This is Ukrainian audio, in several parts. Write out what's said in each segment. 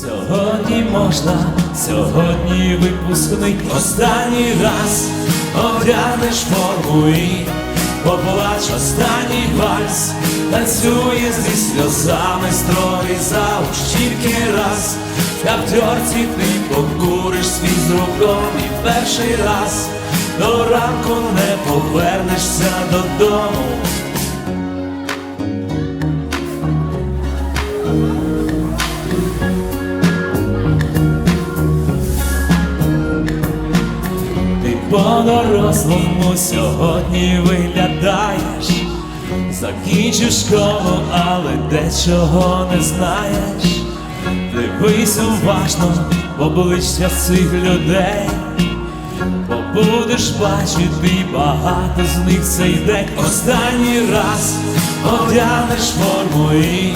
Сьогодні можна, сьогодні випускний останній раз одягнеш форму і поплач останній вальс, танцює зі сльозами строгий зауч тільки раз. В каптерці ти покуриш свій з руком і перший раз до ранку не повернешся додому. По-дорослому сьогодні виглядаєш, закінчив школу, але дечого не знаєш. Дивись уважно в обличчя цих людей, бо будеш бачити багато з них цей день. Останній раз одягнеш форму і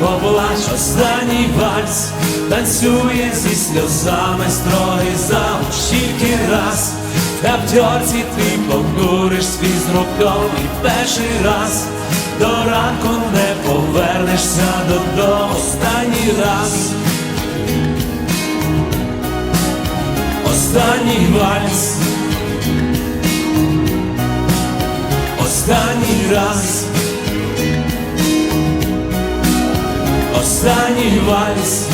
поплач останній вальс, танцює зі сльозами строгий завуч тільки раз. В каптерці ти покуриш свій з руком і перший раз до ранку не повернешся додому останній раз. Останній вальс. Останній раз. Останній вальс.